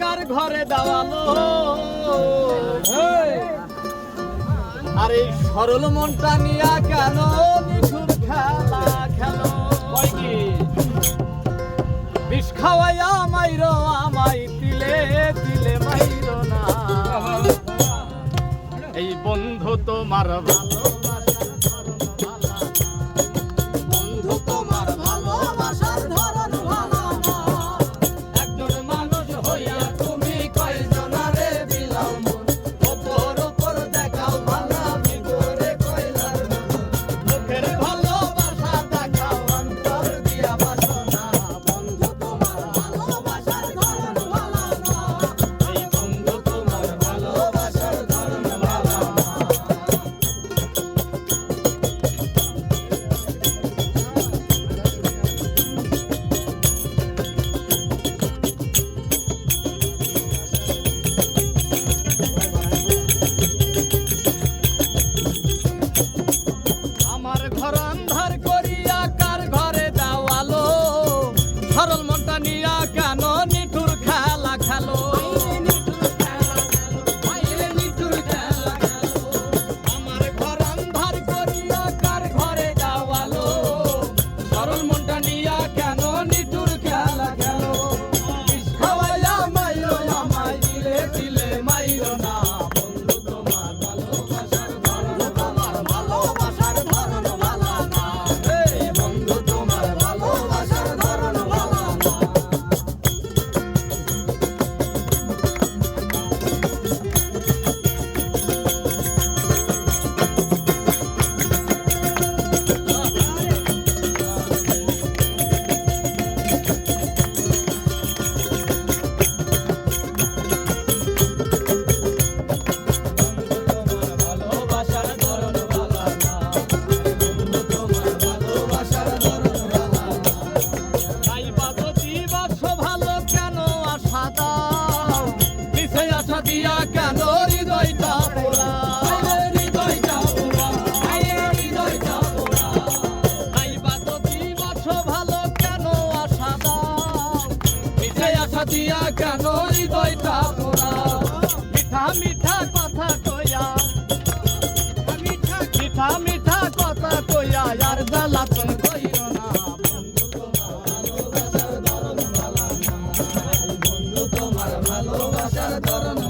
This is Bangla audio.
কার ঘরে দাওয়ালো আর এই সরল মনটা নিয়া কেন নিঠুর খেলা খেলো? বিষ খাওয়াইয়া মাইর আমাই দিলে দিলে মাইর না। এই বন্ধু তোমার ভালোবাসা। আমার ঘরা কথা দিয়া কেন হৃদয়টা পোড়া মিঠা মিঠা কথা কয়া মিঠা মিঠা কথা কয়া আর জ্বালাতন কইর না। বন্ধু তোমার ভালোবাসার ধরন